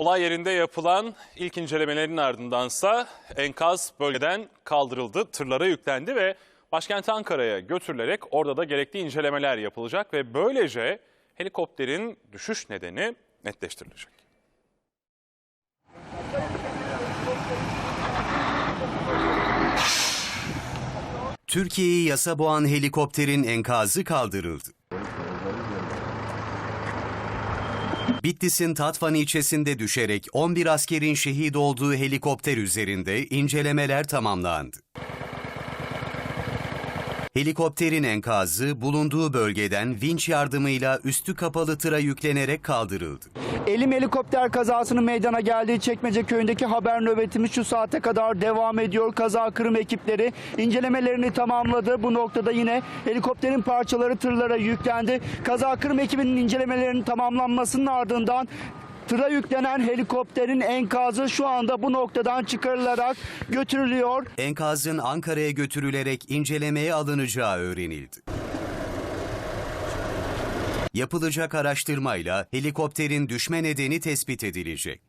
Olay yerinde yapılan ilk incelemelerin ardındansa enkaz bölgeden kaldırıldı, tırlara yüklendi ve başkent Ankara'ya götürülerek orada da gerekli incelemeler yapılacak ve böylece helikopterin düşüş nedeni netleştirilecek. Türkiye'yi yasa boğan helikopterin enkazı kaldırıldı. Bitlis'in Tatvan ilçesinde düşerek 11 askerin şehit olduğu helikopter üzerinde incelemeler tamamlandı. Helikopterin enkazı bulunduğu bölgeden vinç yardımıyla üstü kapalı tıra yüklenerek kaldırıldı. Elim helikopter kazasının meydana geldiği Çekmece köyündeki haber nöbetimiz şu saate kadar devam ediyor. Kaza kırım ekipleri incelemelerini tamamladı. Bu noktada yine helikopterin parçaları tırlara yüklendi. Kaza kırım ekibinin incelemelerinin tamamlanmasının ardından tıra yüklenen helikopterin enkazı şu anda bu noktadan çıkarılarak götürülüyor. Enkazın Ankara'ya götürülerek incelemeye alınacağı öğrenildi. Yapılacak araştırmayla helikopterin düşme nedeni tespit edilecek.